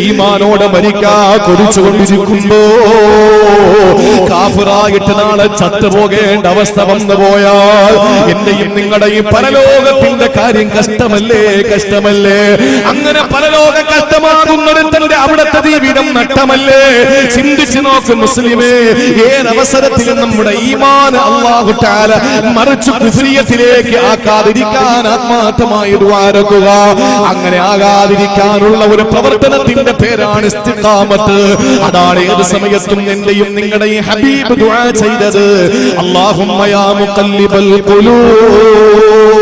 ഈമാനോടെ മരിക്കാ കൊതിച്ചുകൊണ്ടിരിക്കുമ്പോ കാഫിറായിട്ട് നാളെ ചത്തുപോകേണ്ട അവസ്ഥ വന്നു പോയാൽ എന്റെയും ഈ പരലോകത്തിന്റെ കാര്യം കഷ്ടമല്ലേ കഷ്ടമല്ലേ? അങ്ങനെ പരലോക കഷ്ടമാകുന്നിടത്തന്റെ അവിടുത്തെ ജീവിതം നട്ടമല്ലേ ചിന്തിച്ചു നോക്ക് മുസ്ലിമേ ഏതവസരത്തിലും നമ്മുടെ ഈമാൻ അള്ളാഹു താല മറിച്ച് കുഫ്രിയത്തിലേക്ക് ആക്കാതിരിക്കാൻ ആത്മാർത്ഥമായി ദ്വാരക്കുക. അങ്ങനെ ആകാതിരിക്കാനുള്ള ഒരു പ്രവർത്തനത്തിന്റെ പേരാണ് ഇസ്തിഖാമത്ത്. അതാണ് ഏത് സമയത്തും എന്റെയും നിങ്ങളുടെയും ഹബീബ് ദുആ ചെയ്തത്. അല്ലാഹുമ്മ യാ മുഖല്ലിബൽ ഖുലൂബ്.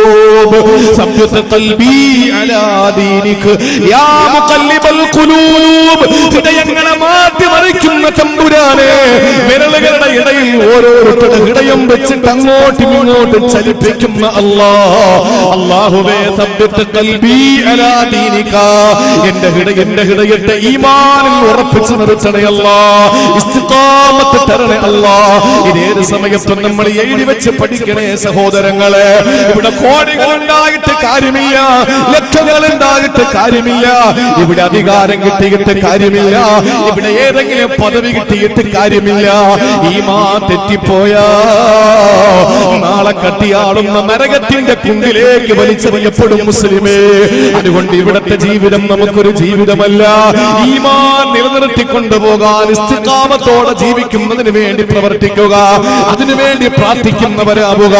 സബ്ബിത് ഖൽബി അലാ ദീനിക. യാ മുഖല്ലിബൽ ഖുലൂബ്. ഹൃദയങ്ങളെ മാറ്റി മറിക്കുന്ന തമ്പുരാനെ. വിരലുകളുടെ ഇടയിൽ ഓരോരുത്തരുടെ ഹൃദയം വെച്ചിട്ട് അങ്ങോട്ടും ഇങ്ങോട്ടും ചലിപ്പിക്കുന്ന അല്ലാ അല്ലാഹുവേ സബ്ബിത് ഖൽബി അലാ ദീനിക. എന്റെ ഹൃദയ എന്റെ ഹൃദയത്തെ ഈമാനിൽ ഉറപ്പിച്ചു നിർത്തണേ അല്ലാ. ഇതേത് സമയത്തും നമ്മൾ എഴുതി വെച്ച് പഠിക്കണേ സഹോദരങ്ങളെ. ഇവിടെ കോടികൾ ഉണ്ടായിട്ട് കാര്യമില്ല. ലക്ഷങ്ങൾ ഉണ്ടായിട്ട് കാര്യമില്ല. ഇവിടെ അധികാരം കിട്ടിയിട്ട് കാര്യമില്ല. ഇവിടെ ഏതെങ്കിലും പദവി കിട്ടിയിട്ട് കാര്യമില്ല. ഈമാ തെറ്റിപ്പോയാ. നാളെ കട്ടിയാളുന്ന നരകത്തിന്റെ കുണ്ടിലേക്ക് വലിച്ചെറിയപ്പെടും മുസ്ലിമേ. അതുകൊണ്ട് ഇവിടത്തെ ജീവിതം നമുക്കൊരു ജീവിതമല്ല. ഈമാൻ നിലനിർത്തിക്കൊണ്ടു പോകാൻ ഇസ്തിഖാമത്തോടെ ജീവിക്കുന്നതിന് വേണ്ടി പ്രവർത്തിക്കുക. അതിനുവേണ്ടി പ്രാർത്ഥിക്കുന്നവരാവുക.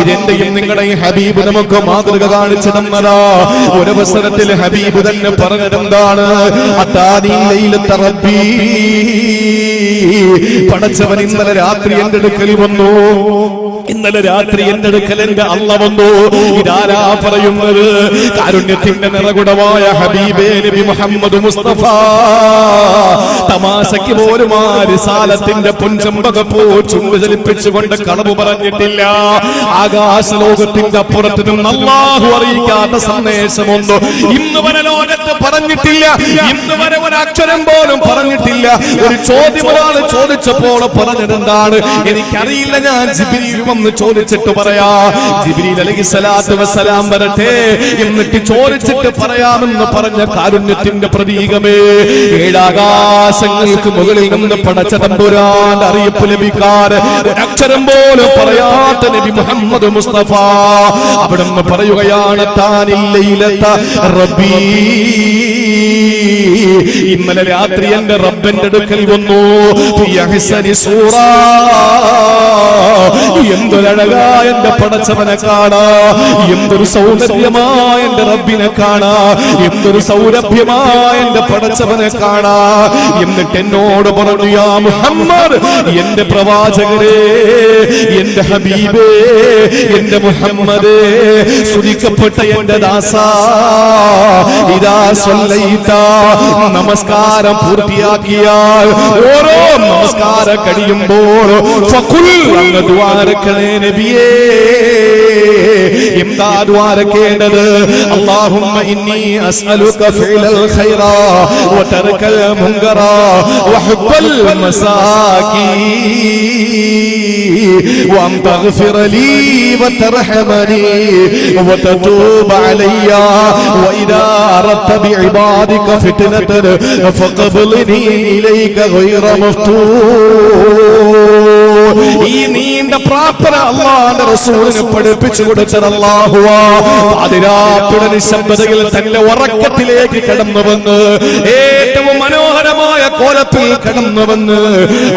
ഇതെന്റെയും നിങ്ങളുടെയും ഹബീബ് നമുക്ക് മാതൃക കാണിച്ചു തന്നതാ. ഒരവസരത്തിൽ ഹബീബ് തന്നെ പറഞ്ഞതെന്താണ്? പടച്ചവൻ ഇന്നലെ രാത്രി എന്റെ അടുക്കൽ വന്നു. ഇന്നലെ രാത്രി എന്റെ അടുക്കൽ എന്റെ അള്ള വന്നു. ഇതാരാ പറയുന്നത്? കാരുണ്യത്തിന്റെ നിറകുടമായ ഹബീബേ നബി മുഹമ്മദ് മുസ്തഫ. തമാശയ്ക്ക് പോലും ആ റിസാലത്തിന്റെ പൊൻചമ്പക പോ ചുണ്ട് ചലിപ്പിച്ചുകൊണ്ട് കളവ് പറഞ്ഞിട്ടില്ല. ആകാശ ലോകത്തിന്റെ അപ്പുറത്ത് നിന്ന് അള്ളാഹു അറിയിക്കാത്ത സന്ദേശമൊന്നും ഇന്ന് വരെ ലോകത്ത് പറഞ്ഞിട്ടില്ല. ഇന്ന് വരെ ഒരു അക്ഷരം പോലും പറഞ്ഞിട്ടില്ല. ഒരു ചോദ്യം ഒരാൾ ചോദിച്ചപ്പോൾ പറഞ്ഞതെന്താണ്? എനിക്കറിയില്ല ഞാൻ ജിബിരിയിൽ വന്ന് ചോദിച്ചിട്ട് പറയാ. ജിബിരി അല്ലെങ്കിൽ സലാത്ത് വസ്സലാം വരട്ടെ. എന്നിട്ട് ചോദിച്ചിട്ട് പറയാമെന്ന് പറഞ്ഞ കാരുണ്യത്തിന്റെ പ്രതീകമേ ഏഴാകാശങ്ങൾക്ക് മുകളിൽ നിന്ന് പടച്ച തമ്പുരാൻ അറിയിപ്പ് ലഭിക്കാൻ അക്ഷരം പോലും പറയാത്ത നബി മുഹമ്മദ് മുസ്തഫ അവിടെ നിന്ന് പറയുകയാണ് താനില്ലയിലെത്ത റബ്ബീ. ഇന്നലെ രാത്രി എന്റെ റബ്ബന്റെ അടുക്കൽ വന്നു. സൂറ. എന്തൊരഴകാ എന്റെ പടച്ചവനെ കാണാ. എന്തൊരു സൗന്ദര്യമായ എന്റെ റബ്ബിനെ കാണാ. എന്തൊരു സൗരഭ്യമായ എന്റെ പടച്ചവനെ കാണാ. എന്നിട്ട് എന്നോട് പറഞ്ഞു എന്റെ പ്രവാചകരെ എന്റെ ഹബീബേ എന്റെ മുഹമ്മദേ സുരിക്കപ്പെട്ട എന്റെ ദാസ. നമസ്കാരം പൂർത്തിയാക്കിയാൽ ഓരോ നമസ്കാരം കഴിയുമ്പോൾ അങ്ങ് ദ്വാരക്കണേ നബിയേ. എന്താ ദ്വാരക്കേണ്ടത് അല്ലാഹുമ്മ ഇന്നി അസ്അലുക ഫിഅലൽ ഖൈറാ വതർക്കൽ മുൻകറാ വഹുബ്ബൽ മസാകീൻ وأن تغفر لي وترحمني وتتوب علي وإذا أردت بعبادك فتنة فقبلني إليك غير مفتون ഈ നീണ്ട പ്രാർത്ഥന അള്ളാന്റെ റസൂലിന് പഠിപ്പിച്ചു കൊടുത്തത് അള്ളാഹുവാ. അതിരാപ്പിട നിശബ്ദതയിൽ തന്റെ ഉറക്കത്തിലേക്ക് കടന്നു വന്ന് ഏറ്റവും മനോഹരമായ കോലത്തിൽ കടന്നു വന്ന്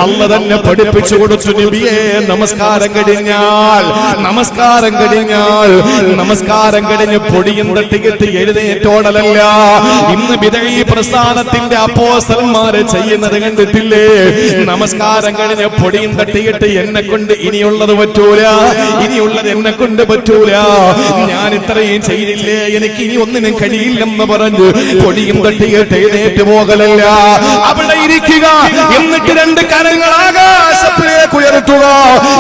അല്ല തന്നെ പഠിപ്പിച്ചു കൊടുത്തു നബിയെ നമസ്കാരം കഴിഞ്ഞാൽ നമസ്കാരം കഴിഞ്ഞാൽ നമസ്കാരം കഴിഞ്ഞ് പൊടിയും തട്ടിക്കെട്ടി എഴുതേറ്റോടലല്ല ഇന്ന് വിതഴി പ്രസ്ഥാനത്തിന്റെ അപ്പോസന്മാരെ ചെയ്യുന്നത് കണ്ടിട്ടില്ലേ? നമസ്കാരം കഴിഞ്ഞ് പൊടിയും തട്ടിയിട്ട് എന്നെ കൊണ്ട് ഇനിയുള്ളത് പറ്റൂല. ഇനിയുള്ളത് എന്നെ കൊണ്ട് പറ്റൂല. ഞാൻ ഇത്രയും ചെയ്തില്ലേ? എനിക്ക് ഇനി ഒന്നിനും കഴിയില്ലെന്ന് പറഞ്ഞു പൊടിയും തട്ടിയിട്ട് എഴുന്നേറ്റ് പോകലല്ല. അവിടെ ഇരിക്കുക. എന്നിട്ട് രണ്ട് കരങ്ങൾ ആകാശത്തിലേക്ക് ഉയർത്തുക.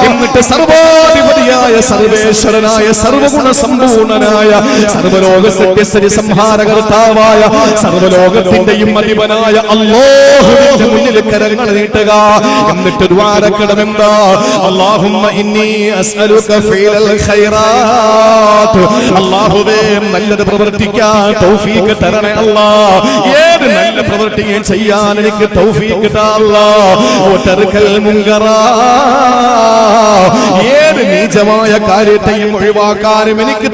എന്നിട്ട് സർവാധിപതിയായ സർവേശ്വരനായ സർവഗുണ സമ്പൂർണനായ സർവലോക സത്യസരി സംഹാരകർത്താവായ സർവലോകത്തിന്റെയും അധിപനായ അള്ളാഹുവിന്റെ മുന്നിൽ കരങ്ങൾ നീട്ടുക. എന്നിട്ട് ദ്വാരക്കടമെന്താ? അള്ളാഹുമ്മ ഇന്നി അസ്അലുക ഫീലൽ ഖൈറാത്ത്. അല്ലാഹുവേ നല്ലത് പ്രവർത്തിക്കാൻ തൗഫീഖ് തരണേ അല്ലാ. ഏത് നല്ല പ്രവൃത്തിയും ചെയ്യാൻ എനിക്ക് തൗഫീഖ് താ അല്ലാ. തർക്കൽ മുങ്കറാ നീചമായ കാര്യത്തെയും ഒഴിവാക്കാനും എനിക്ക്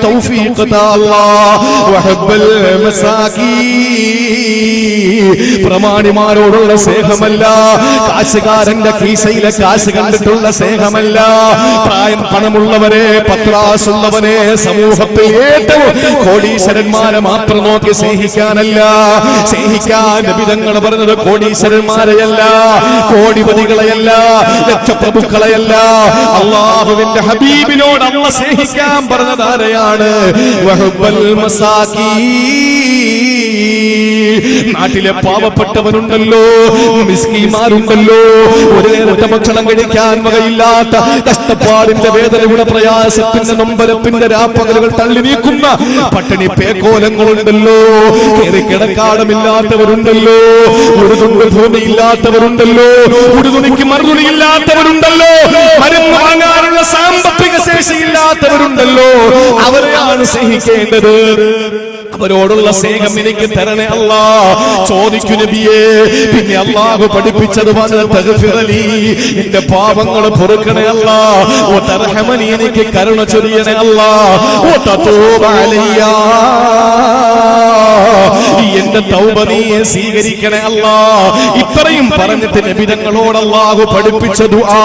പ്രമാണിമാരോടുള്ള സ്നേഹമല്ല. കാശുകാരന്റെ കീശയിലെ കാശ് കണ്ടിട്ടുള്ള സ്നേഹമല്ല. പ്രായം പണമുള്ളവരെ പത്രാസുള്ളവനെ സമൂഹത്തിൽ ഏറ്റവും കോടീശ്വരന്മാരെ മാത്രം നോക്കി സ്നേഹിക്കാനല്ല. സ്നേഹിക്കാൻ വിധങ്ങൾ പറഞ്ഞത് കോടീശ്വരന്മാരെയല്ല. കോടിപതികളെയല്ല ലക്ഷപ്രഭുക്കളെയല്ല. അള്ളാഹുവിന്റെ ഹബീബിനോട് അമ്മ സ്നേഹിക്കാൻ പറഞ്ഞത് ആരെയാണ്? നാട്ടിലെ പാവപ്പെട്ടവനുണ്ടല്ലോ മിസ്കിമാരുണ്ടല്ലോ ഒരു നേരത്തെ ഭക്ഷണം കഴിക്കാൻ വകയില്ലാത്ത കഷ്ടപ്പാടിന്റെ വേദനയുടെ പ്രയാസത്തിന്റെ നൊമ്പരപ്പിന്റെ രാപ്പകലുകൾ തള്ളി നീക്കുന്ന പട്ടിണി പേക്കോലങ്ങളുണ്ടല്ലോ കയറി കിടക്കാടമില്ലാത്തവരുണ്ടല്ലോ ഒരു തുണ്ട് ഭൂമിയില്ലാത്തവരുണ്ടല്ലോ ഒരു തുണിക്ക് മറുതുണിയില്ലാത്തവരുണ്ടല്ലോ മരുന്ന് വാങ്ങാനുള്ള സാമ്പത്തിക ശേഷിയില്ലാത്തവരുണ്ടല്ലോ. അവരെയാണ് സ്നേഹിക്കേണ്ടത്. അവരോടുള്ള സ്നേഹം എനിക്ക് തരണേ അല്ലാ. ചോദിക്കു നബിയേ പിന്നെ അള്ളാഹു പഠിപ്പിച്ചത് പോലെ തഗ്ഫിറലി എന്റെ പാപങ്ങൾ പൊറുക്കണേ അല്ലാ. ഓ തർഹമനി എനിക്ക് കരുണ ചൊരിയണേ അല്ലാ. ഓ അലയ്യാ എന്റെ തൗബ നീയെ സ്വീകരിക്കണേ അല്ലാ. ഇത്രയും പറഞ്ഞിട്ട് നബിതങ്ങളോട് അല്ലാഹു പഠിപ്പിച്ച ദുആ.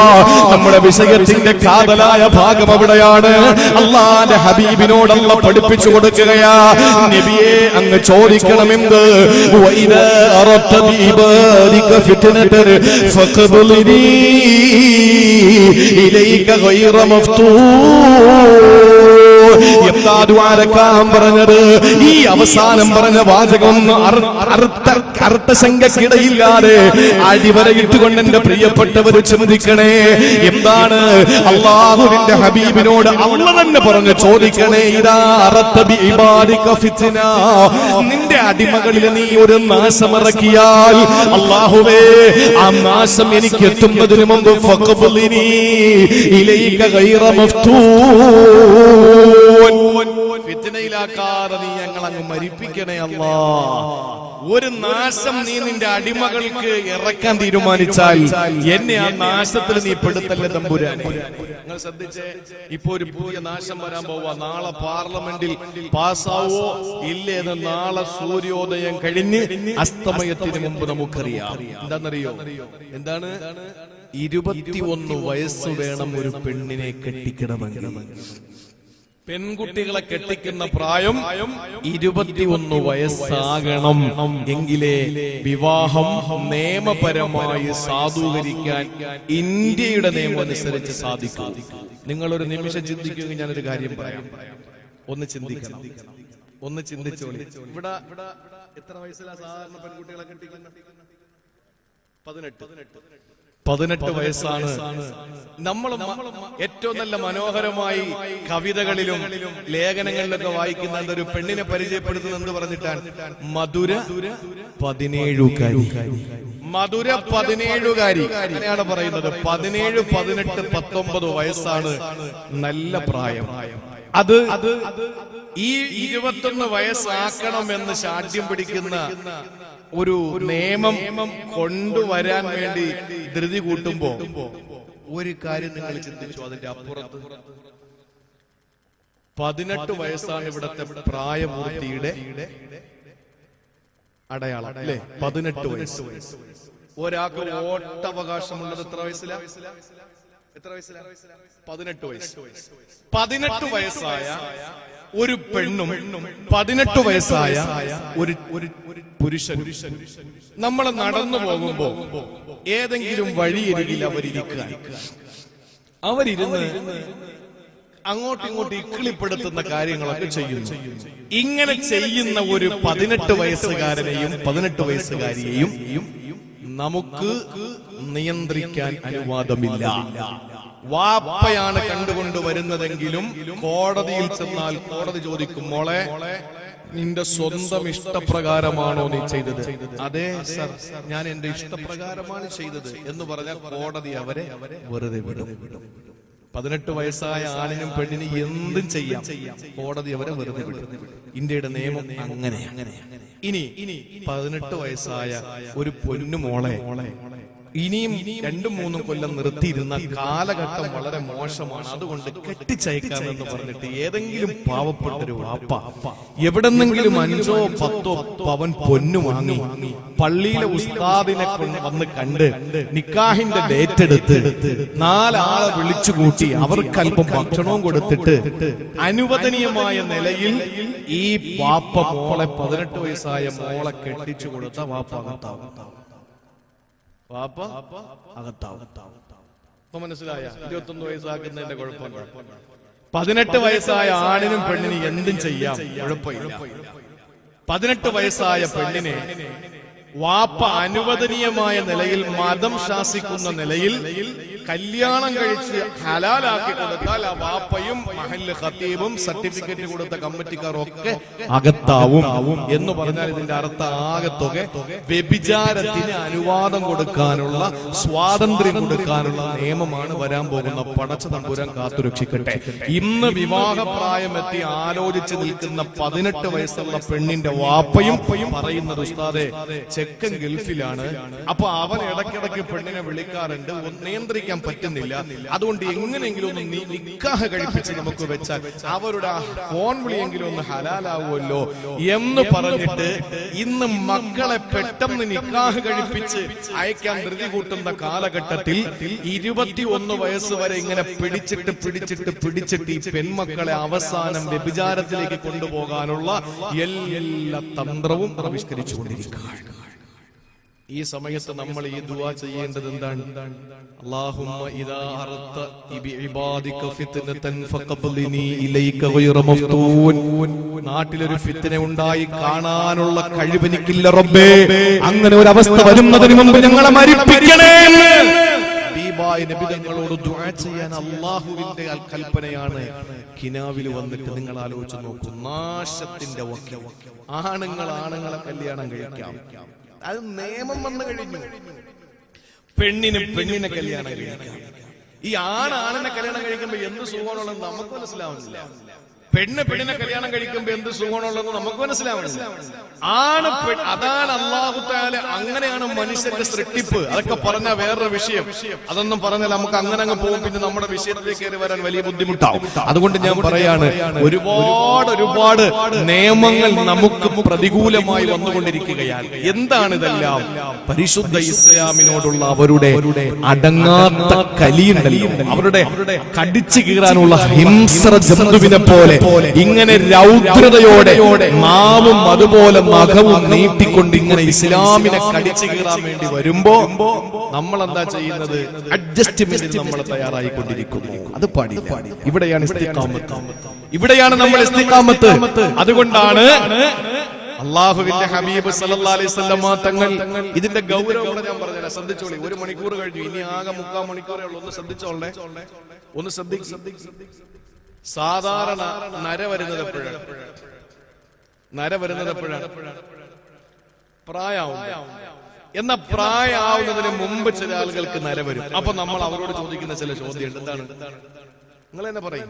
നമ്മുടെ വിഷയത്തിന്റെ കാതലായ ഭാഗം അവിടെയാണ്. അള്ളാന്റെ ഹബീബിനോടല്ല പഠിപ്പിച്ചു കൊടുക്കുകയാ. നബിയെ അങ്ങ് ചോദിക്കണമെന്ത്? ഇലൈക ഗൈറ മഫ്തൂൻ എന്താ ദ്വാരക്കാൻ പറഞ്ഞത്. ഈ അവസാനം പറഞ്ഞ വാചകം അർത്ഥശങ്കക്കിടയില്ലാതെ അടിവരയിട്ടുകൊണ്ട് എന്റെ പ്രിയപ്പെട്ടവർ ചിന്തിക്കണേ. എന്താണ്? അള്ളാഹുവിന്റെ ഹബീബിനോട് അള്ള തന്നെ പറഞ്ഞു ചോദിക്കണേ. ഇതാ. നിന്റെ അടിമകളിൽ നീ ഒരു നാശമിറക്കിയാൽ അള്ളാഹുവേ ആ നാശം എനിക്ക് എത്തുന്നതിന് മുമ്പ് ഫഖബ്ലിനി ഇലൈക ഗൈറ മരിപ്പിക്കണേ അല്ലാ. ഒരു നാശം നീ നിന്റെ അടിമകൾക്ക് ഇറക്കാൻ തീരുമാനിച്ചാൽ എന്നെ ആ നാശത്തിൽ നീ പെടുത്തല്ലേ തമ്പുരാൻ നിങ്ങൾ ശ്രദ്ധിച്ചേ ഇപ്പൊ ഒരു പുതിയ നാശം വരാൻ പോവാ. നാളെ പാർലമെന്റിൽ പാസ്സാവോ? ഇല്ലേ എന്ന് നാളെ സൂര്യോദയം കഴിഞ്ഞ് അസ്തമയത്തിന് മുമ്പ് നമുക്കറിയാം. എന്താണെന്നറിയോ? എന്താണ്? ഇരുപത്തിയൊന്ന് വയസ്സ് വേണം ഒരു പെണ്ണിനെ കെട്ടിക്കണമെങ്കിൽ പെൺകുട്ടികളെ കെട്ടിക്കുന്ന പ്രായം ഇരുപത്തിയൊന്ന് വയസ്സാകണം. എങ്കിലേ വിവാഹം നിയമപരമായി സാധൂകരിക്കാൻ ഇന്ത്യയുടെ നിയമം അനുസരിച്ച് സാധിക്കൂ. നിങ്ങളൊരു നിമിഷം ചിന്തിക്കുകയും ഞാനൊരു കാര്യം പറയാം. ഒന്ന് ചിന്തിക്കണം. ഒന്ന് ചിന്തിച്ചോളി. ഇവിടെ എത്ര വയസ്സിലാണ് സാധാരണ പെൺകുട്ടികളെ കെട്ടിക്കുന്നത്? പതിനെട്ട് പതിനെട്ട്. വയസ്സാണ്. നമ്മൾ ഏറ്റവും നല്ല മനോഹരമായി കവിതകളിലും ലേഖനങ്ങളിലൊക്കെ വായിക്കുന്ന ഒരു പെണ്ണിനെ പരിചയപ്പെടുത്തുന്നത് എന്ന് പറഞ്ഞിട്ടാണ്? മധുര പതിനേഴുകാരി. മധുര പതിനേഴുകാരി. അങ്ങനെയാണ് പറയുന്നത്. പതിനേഴ് പതിനെട്ട് പത്തൊമ്പത് വയസ്സാണ്. നല്ല പ്രായം. അത് ഈ ഇരുപത്തൊന്ന് വയസ്സാക്കണം എന്ന് ശാഠ്യം പിടിക്കുന്ന ഒരു നിയമം കൊണ്ടുവരാൻ വേണ്ടി ധൃതി കൂട്ടുമ്പോ ഒരു കാര്യം നിങ്ങൾ ചിന്തിച്ചു അതിന്റെ അപ്പുറത്ത്. പതിനെട്ട് വയസ്സാണ് ഇവിടത്തെ പ്രായപൂർത്തിയുടെ അടയാളം അല്ലേ? പതിനെട്ട് വയസ്സ്. ഒരാൾക്ക് വോട്ടവകാശമുള്ളത് എത്ര എത്ര വയസ്സില? പതിനെട്ട് വയസ്സ്. പതിനെട്ട് വയസ്സായ ഒരു പെണ്ണും പതിനെട്ട് വയസ്സായ ഒരു പുരുഷ പുരുഷൻ നമ്മൾ നടന്നു പോകുമ്പോ ഏതെങ്കിലും വഴിയരികിൽ അവരിരിക്കുക. അവരിരുന്ന് അങ്ങോട്ടും ഇങ്ങോട്ടും ഇക്കിളിപ്പെടുത്തുന്ന കാര്യങ്ങളൊക്കെ ചെയ്യുന്നു. ഇങ്ങനെ ചെയ്യുന്ന ഒരു പതിനെട്ട് വയസ്സുകാരനെയും പതിനെട്ട് വയസ്സുകാരിയെയും നമുക്ക് നിയന്ത്രിക്കാൻ അനുവാദമില്ല. വാപ്പയാണ് കണ്ടുകൊണ്ട് വരുന്നതെങ്കിലും കോടതിയിൽ ചെന്നാൽ കോടതി ചോദിക്കും മോളെ നിന്റെ സ്വന്തം ഇഷ്ടപ്രകാരമാണോ നീ ചെയ്തത്? അതെ സർ. ഞാൻ എന്റെ ഇഷ്ടപ്രകാരമാണ് ചെയ്തത്. എന്ന് പറഞ്ഞാൽ കോടതി അവരെ വെറുതെ വിടും. പതിനെട്ട് വയസ്സായ ആണിനും പെണ്ണിനും എന്തും ചെയ്യാം. കോടതി അവരെ വെറുതെ വിടും. ഇന്ത്യയുടെ നിയമം അങ്ങനെ ഇനി പതിനെട്ട് വയസ്സായ ഒരു പൊന്നു മോളെ ഇനിയും രണ്ടും മൂന്നും കൊല്ലം നിർത്തിയിരുന്ന കാലഘട്ടം വളരെ മോശമാണ്. അതുകൊണ്ട് കെട്ടിച്ചയക്കാമെന്ന് പറഞ്ഞിട്ട് ഏതെങ്കിലും പാവപ്പെട്ട ഒരു വാപ്പ എവിടെന്നെങ്കിലും അഞ്ചോ പത്തോ പവൻ പൊന്നു വാങ്ങി പള്ളിയിലെ ഉസ്താദിനെ വന്ന് കണ്ട് നിക്കാഹിന്റെ ഡേറ്റ് എടുത്ത് നാലാളെ വിളിച്ചു കൂട്ടി അവർക്ക് അല്പം ഭക്ഷണവും കൊടുത്തിട്ട് അനുവദനീയമായ നിലയിൽ ഈ വാപ്പ മോളെ പതിനെട്ട് വയസ്സായ മോളെ കെട്ടിച്ചു കൊടുത്ത വാപ്പ വാപ്പ അകത്താവും. ഇപ്പൊ മനസ്സിലായ? ഇരുപത്തൊന്ന് വയസ്സാക്കുന്നതിന്റെ കുഴപ്പമില്ല പതിനെട്ട് വയസ്സായ ആണിനും പെണ്ണിനും എന്തും ചെയ്യാം. കുഴപ്പമില്ല. പതിനെട്ട് വയസ്സായ പെണ്ണിനെ വാപ്പ അനുവദനീയമായ നിലയിൽ മതം ശാസിക്കുന്ന നിലയിൽ കല്യാണം കഴിച്ച് ഹലാലാക്കി കൊടുത്താൽ ആ വാപ്പയും മഹല്ല് ഖത്തീബും സർട്ടിഫിക്കറ്റ് കൊടുത്ത കമ്മിറ്റിക്കാർ ഒക്കെ അകത്താവും എന്ന് പറഞ്ഞാൽ ഇതിന്റെ അർത്ഥം ആകത്തുക വ്യഭിചാരത്തിന് അനുവാദം കൊടുക്കാനുള്ള സ്വാതന്ത്ര്യം കൊടുക്കാനുള്ള നിയമമാണ് വരാൻ പോകുന്ന പടച്ച തമ്പുരം കാത്തുരക്ഷിക്കട്ടെ. ഇന്ന് വിവാഹപ്രായമെത്തി ആലോചിച്ച് നിൽക്കുന്ന പതിനെട്ട് വയസ്സുള്ള പെണ്ണിന്റെ വാപ്പയും പറയുന്നത് ഉസ്താദെ ചെക്കൻ ഗൾഫിലാണ്. അപ്പൊ അവൻ ഇടയ്ക്കിടയ്ക്ക് പെണ്ണിനെ വിളിക്കാറുണ്ട്. ഒന്ന് നിയന്ത്രിക്കാൻ പറ്റുന്നില്ല. അതുകൊണ്ട് എങ്ങനെയെങ്കിലും ഒന്ന് നിക്കാഹ് കഴിപ്പിച്ച് നമുക്ക് വെച്ചാൽ അവരുടെ ആ ഫോൺ വിളിയെങ്കിലും ഒന്ന് ഹലാലാവുമല്ലോ എന്ന് പറഞ്ഞിട്ട് ഇന്ന് മക്കളെ പെട്ടെന്ന് നിക്കാഹ് കഴിപ്പിച്ച് അയക്കാൻ ധൃതി കൂട്ടുന്ന കാലഘട്ടത്തിൽ ഇരുപത്തി ഒന്ന് വയസ്സ് വരെ ഇങ്ങനെ പിടിച്ചിട്ട് പിടിച്ചിട്ട് പിടിച്ചിട്ട് ഈ പെൺമക്കളെ അവസാനം വ്യഭിചാരത്തിലേക്ക് കൊണ്ടുപോകാനുള്ള എല്ലാ തന്ത്രവും ആവിഷ്കരിച്ചു കൊണ്ടിരിക്കുകയാണ് ഈ സമയത്ത് നമ്മൾ ഈ ദുവാ ചെയ്യേണ്ടത് എന്താണ്? അല്ലാഹുമ്മ ഇദാ അറത്ത ബിഇബാദിക ഫിത്നതൻ ഫഖബ്ലിനി ഇലൈക ഗൈറ മഫ്തൂൻ. നാട്ടിലൊരു ഫിത്ന ഉണ്ടായി കാണാനുള്ള കഴിവ് എനിക്കില്ല റബ്ബേ. അങ്ങനെ ഒരു അവസ്ഥ വരുന്നതിന് മുമ്പ് ഞങ്ങളെ മരിപ്പിക്കണേ. ഹബീബായ നബി ദുആ ചെയ്യാൻ അല്ലാഹുവിന്റെ കൽപ്പനയാണ് കിനാവിൽ വന്നിട്ട് നിങ്ങൾ ആലോചിച്ച് നോക്കൂ. നാശത്തിന്റെ വക്കിൽ ആണുങ്ങൾ ആണുങ്ങളെ കല്യാണം കഴിക്കാം. അത് നിയമം വന്നു കഴിഞ്ഞു. പെണ്ണിന് പെണ്ണിനെ കല്യാണം കഴിക്കാം. ഈ ആണ് ആണിനെ കല്യാണം കഴിക്കുമ്പോ എന്ത് സുഖമാണുള്ളത് നമുക്ക് മനസ്സിലാവുന്നില്ല. പെണ്ണ് പെണ്ണിനെ കല്യാണം കഴിക്കുമ്പോ എന്ത് സുഖമാണുള്ളത് നമുക്ക് മനസ്സിലാവണം ആണ് അതാണ് അതാണ് അള്ളാഹുത്താൽ അങ്ങനെയാണ് മനുഷ്യന്റെ സൃഷ്ടിപ്പ്. അതൊക്കെ പറഞ്ഞ വേറൊരു വിഷയം. അതൊന്നും പറഞ്ഞാൽ നമുക്ക് അങ്ങനെ അങ്ങ് പോകും. പിന്നെ നമ്മുടെ വിഷയത്തിലേക്ക് കയറി വരാൻ വലിയ ബുദ്ധിമുട്ടാവും. അതുകൊണ്ട് ഞാൻ പറയാണ് ഒരുപാട് ഒരുപാട് നിയമങ്ങൾ നമുക്ക് പ്രതികൂലമായി വന്നുകൊണ്ടിരിക്കുകയാണ്. എന്താണ് ഇതെല്ലാം? പരിശുദ്ധ ഇസ്ലാമിനോടുള്ള അവരുടെ അടങ്ങാത്ത കലിയുണ്ടല്ലോ. അവരുടെ കടിച്ചു കീറാനുള്ള ഹിംസ്ര ജന്തുവിനെ പോലെ. ഇങ്ങനെ രൗദ്രതയോടെ മാവും അതുപോലെ മകവും നീട്ടിക്കൊണ്ട് ഇങ്ങനെ ഇസ്ലാമിനെ കടിച്ചു കീറാൻ വേണ്ടി വരുമ്പോ നമ്മൾ എന്താ ചെയ്യുന്നത്? അഡ്ജസ്റ്റ്മെന്റ് നമ്മൾ തയ്യാറായിക്കൊണ്ടിരിക്കുന്നു. അത് പാടില്ല. ഇവിടെയാണ് ഇവിടെയാണ് നമ്മൾ ഇസ്തിഖാമത്ത്. അതുകൊണ്ടാണ് അള്ളാഹുവിന്റെ ഹബീബ് വസല്ലമ തങ്ങൾ ഇതിന്റെ ഗൗരവം ഞാൻ പറഞ്ഞില്ല ശ്രദ്ധിച്ചോളി. ഒരു മണിക്കൂർ കഴിഞ്ഞു. ഇനി ആകെ മുക്കാൽ മണിക്കൂറേ ഉള്ളൂ. ഒന്ന് ശ്രദ്ധിച്ചോളേ. ഒന്ന് ശ്രദ്ധിക്കും. സാധാരണ നര വരുന്നത് എപ്പോഴാണ്? നര വരുന്നത് എപ്പോഴാണ്? പ്രായാവും എന്ന പ്രായമാവുന്നതിന് മുമ്പ് ചില ആളുകൾക്ക് നര വരും. അപ്പൊ നമ്മൾ അവരോട് ചോദിക്കുന്ന ചില ചോദ്യം എന്താണ്? നിങ്ങൾ എന്നെ പറയും.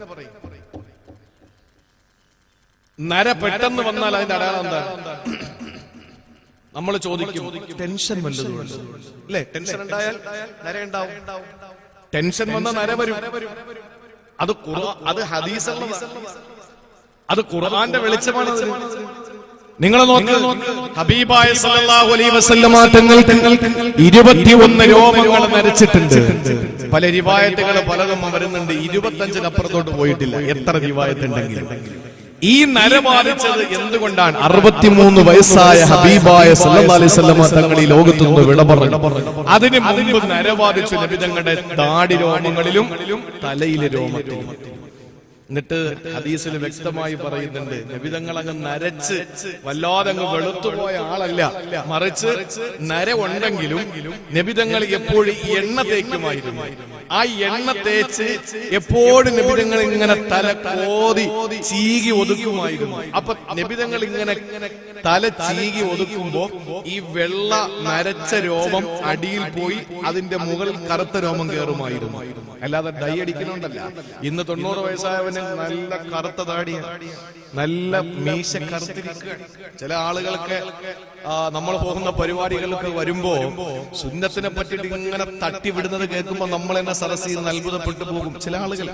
നര പെട്ടെന്ന് വന്നാൽ അതിന്റെ അടയാളം എന്താണ്? നമ്മൾ ചോദിക്കും. ടെൻഷൻ വല്ലതും? അല്ലേ ടെൻഷൻ ഉണ്ടായാൽ നര ഉണ്ടാവും ടെൻഷൻ വന്ന നര വരും. അത് അത് ഹദീസല്ല അത് ഖുർആന്റെ വെളിച്ചമാണ്. നിങ്ങൾ ഹബീബായ സല്ലല്ലാഹു അലൈഹി വസല്ലമ തങ്ങൾ ഇരുപത്തിയൊന്ന് രോമങ്ങൾ നരച്ചിട്ടുണ്ട്. പല റിവായത്തുകൾ പലതും വരുന്നുണ്ട് ഇരുപത്തഞ്ചിനപ്പുറത്തോട്ട് പോയിട്ടില്ല. എത്ര റിവായത്തുണ്ടെങ്കിലും. ഈ നര ബാധിച്ചത് എന്തുകൊണ്ടാണ്? അറുപത്തിമൂന്ന് വയസ്സായ ഹബീബായ വസല്ലമ തങ്ങൾ ഈ ലോകത്തു നിന്ന് വിട പറഞ്ഞു. അതിന് മുമ്പ് നര ബാധിച്ചു നബി തങ്ങളുടെ താടി രോമങ്ങളിലും തലയിലെ രോമത്തിലും. എന്നിട്ട് ഹദീസിൽ വ്യക്തമായി പറയുന്നുണ്ട് നബിതങ്ങളങ്ങ് നരച്ച് വല്ലാതെ അങ്ങ് വെളുത്തുപോയ ആളല്ല. മറിച്ച് നര ഉണ്ടെങ്കിലും നബിതങ്ങൾ എപ്പോഴും എണ്ണ തേക്കുമായിരുന്നു. ആ എണ്ണ തേച്ച് എപ്പോഴും നബിതങ്ങൾ ഇങ്ങനെ തല കോതി ചീകി ഒതുക്കുമായിരുന്നു. അപ്പൊ നബിതങ്ങൾ ഇങ്ങനെ തല ചീകി ഒതുക്കുമ്പോ ഈ വെള്ള നരച്ച രോമം അടിയിൽ പോയി അതിന്റെ മുകളിൽ കറുത്ത രോമം കയറുമായിരുന്നു അല്ലാതെ ഡൈ അടിക്കണോണ്ടല്ല. ഇന്ന് തൊണ്ണൂറ് വയസ്സായവന് നല്ല കറുത്ത താടിയ നല്ല മീശ കറുത്തിരിക്കുക ചില ആളുകൾക്ക് നമ്മൾ പോകുന്ന പരിപാടികൾക്ക് വരുമ്പോ സുന്നത്തിനെ പറ്റിയിട്ട് ഇങ്ങനെ തട്ടിവിടുന്നത് കേൾക്കുമ്പോ നമ്മൾ എന്നെ നിന്ന് അത്ഭുതപ്പെട്ടു പോകും ചില ആളുകൾ.